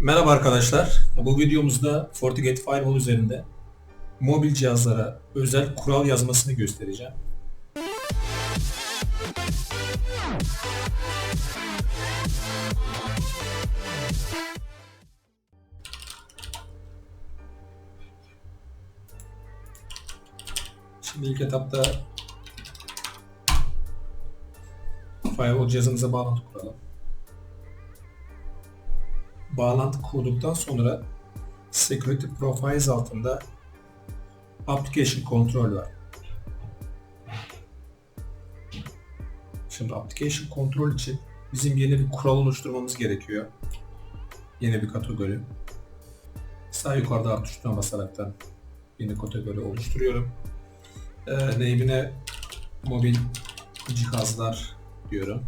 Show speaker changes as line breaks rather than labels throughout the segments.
Merhaba arkadaşlar. Bu videomuzda FortiGate Firewall üzerinde mobil cihazlara özel kural yazmasını göstereceğim. Şimdi ilk etapta Firewall cihazımıza bağlantı kuralım. Bağlantı kurduktan sonra Security Profiles altında Application Control var. Şimdi Application Control için bizim yeni bir kural oluşturmamız gerekiyor. Yeni bir kategori. Sağ yukarıda alt tuşuna basaraktan yeni kategori oluşturuyorum. Ee, name'ine mobil cihazlar diyorum.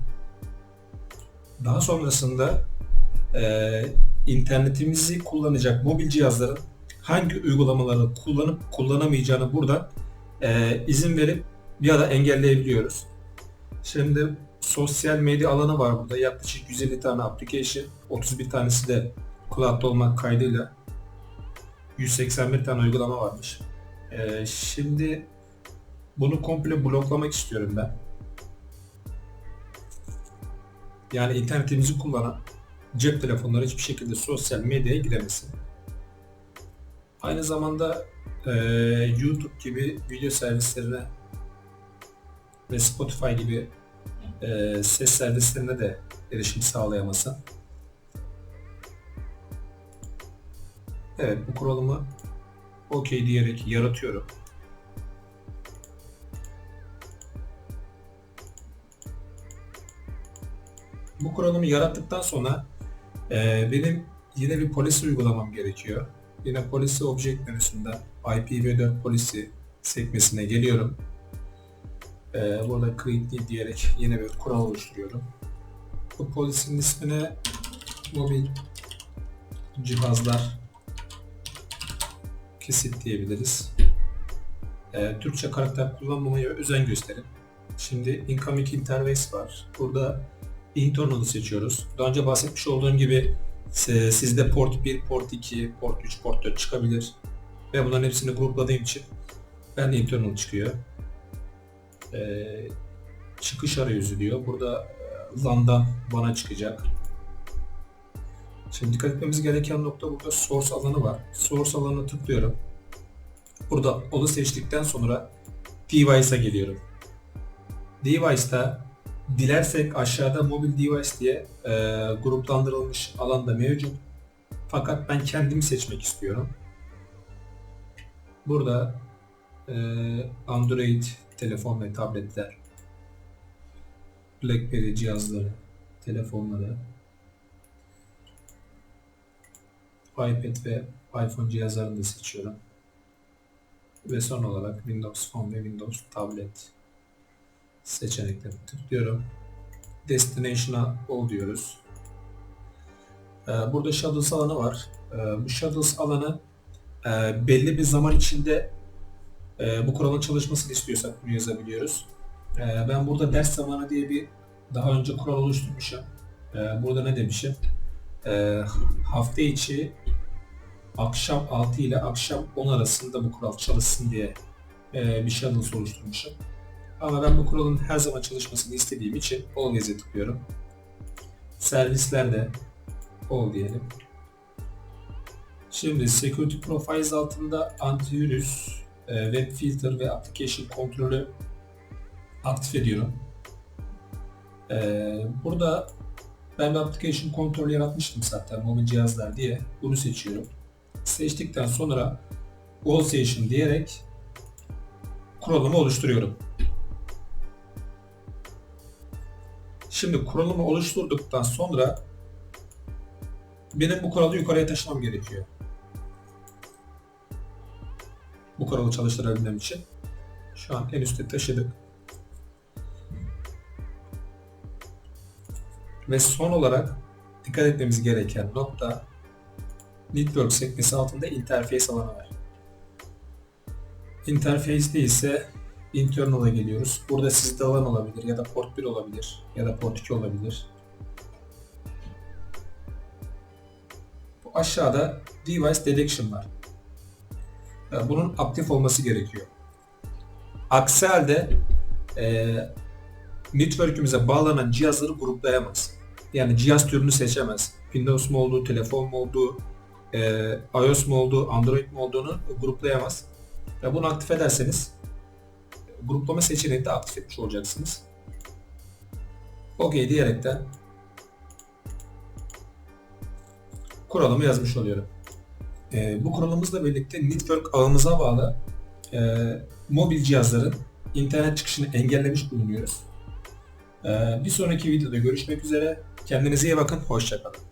Daha sonrasında e, internetimizi kullanacak mobil cihazların hangi uygulamaları kullanıp kullanamayacağını burada e, izin verip ya da engelleyebiliyoruz. Şimdi sosyal medya alanı var burada. Yaklaşık 150 tane application, 31 tanesi de cloud olmak kaydıyla 181 tane uygulama varmış. E, şimdi bunu komple bloklamak istiyorum ben. Yani internetimizi kullanan cep telefonları hiçbir şekilde sosyal medyaya giremesin. Aynı zamanda e, YouTube gibi video servislerine ve Spotify gibi e, ses servislerine de erişim sağlayamasın. Evet bu kuralımı OK diyerek yaratıyorum. Bu kuralımı yarattıktan sonra e, benim yine bir polisi uygulamam gerekiyor. Yine polisi object menüsünde IPv4 polisi sekmesine geliyorum. E, burada create diyerek yine bir kural oluşturuyorum. Bu polisin ismine mobil cihazlar kesit diyebiliriz. E, Türkçe karakter kullanmamaya özen gösterin. Şimdi incoming interface var. Burada internal'ı seçiyoruz. Daha önce bahsetmiş olduğum gibi e, sizde port 1, port 2, port 3, port 4 çıkabilir. Ve bunların hepsini grupladığım için ben internal çıkıyor. Ee, çıkış arayüzü diyor. Burada e, LAN'dan bana çıkacak. Şimdi dikkat etmemiz gereken nokta burada source alanı var. Source alanına tıklıyorum. Burada onu seçtikten sonra device'a geliyorum. Device'da Dilersek aşağıda mobil device diye e, gruplandırılmış alanda mevcut. Fakat ben kendimi seçmek istiyorum. Burada e, Android telefon ve tabletler, BlackBerry cihazları, telefonları, iPad ve iPhone cihazlarını da seçiyorum. Ve son olarak Windows Phone ve Windows Tablet seçeneklerine tıklıyorum. Destination'a ol diyoruz. Ee, burada Shadows alanı var. Ee, bu Shadows alanı e, belli bir zaman içinde e, bu kuralın çalışmasını istiyorsak bunu yazabiliyoruz. Ee, ben burada ders zamanı diye bir daha önce kural oluşturmuşum. Burada ne demişim? Hafta içi akşam 6 ile akşam 10 arasında bu kural çalışsın diye bir shadows oluşturmuşum. Ama ben bu kuralın her zaman çalışmasını istediğim için Always'e tıklıyorum. Servislerde All diyelim. Şimdi Security Profiles altında antivirüs, e, web filter ve application kontrolü aktif ediyorum. E, burada ben bir application kontrolü yaratmıştım zaten mobil cihazlar diye. Bunu seçiyorum. Seçtikten sonra All Session diyerek kuralımı oluşturuyorum. Şimdi kuralımı oluşturduktan sonra benim bu kuralı yukarıya taşımam gerekiyor. Bu kuralı çalıştırabilmem için. Şu an en üstte taşıdık. Ve son olarak dikkat etmemiz gereken nokta Network sekmesi altında interface alanı var. Interface'de ise internal'a geliyoruz. Burada sizde alan olabilir ya da port 1 olabilir ya da port 2 olabilir. Bu aşağıda Device Detection var. E, Bunun aktif olması gerekiyor. Aksi halde e, network'ümüze bağlanan cihazları gruplayamaz. Yani cihaz türünü seçemez. Windows mu olduğu, telefon mu olduğu, e, iOS mu olduğu, Android mi olduğunu gruplayamaz. Ve bunu aktif ederseniz gruplama seçeneğini de aktif etmiş olacaksınız. OK diyerekten kuralımı yazmış oluyorum. E, bu kuralımızla birlikte network ağımıza bağlı e, mobil cihazların internet çıkışını engellemiş bulunuyoruz. E, bir sonraki videoda görüşmek üzere. Kendinize iyi bakın. Hoşçakalın.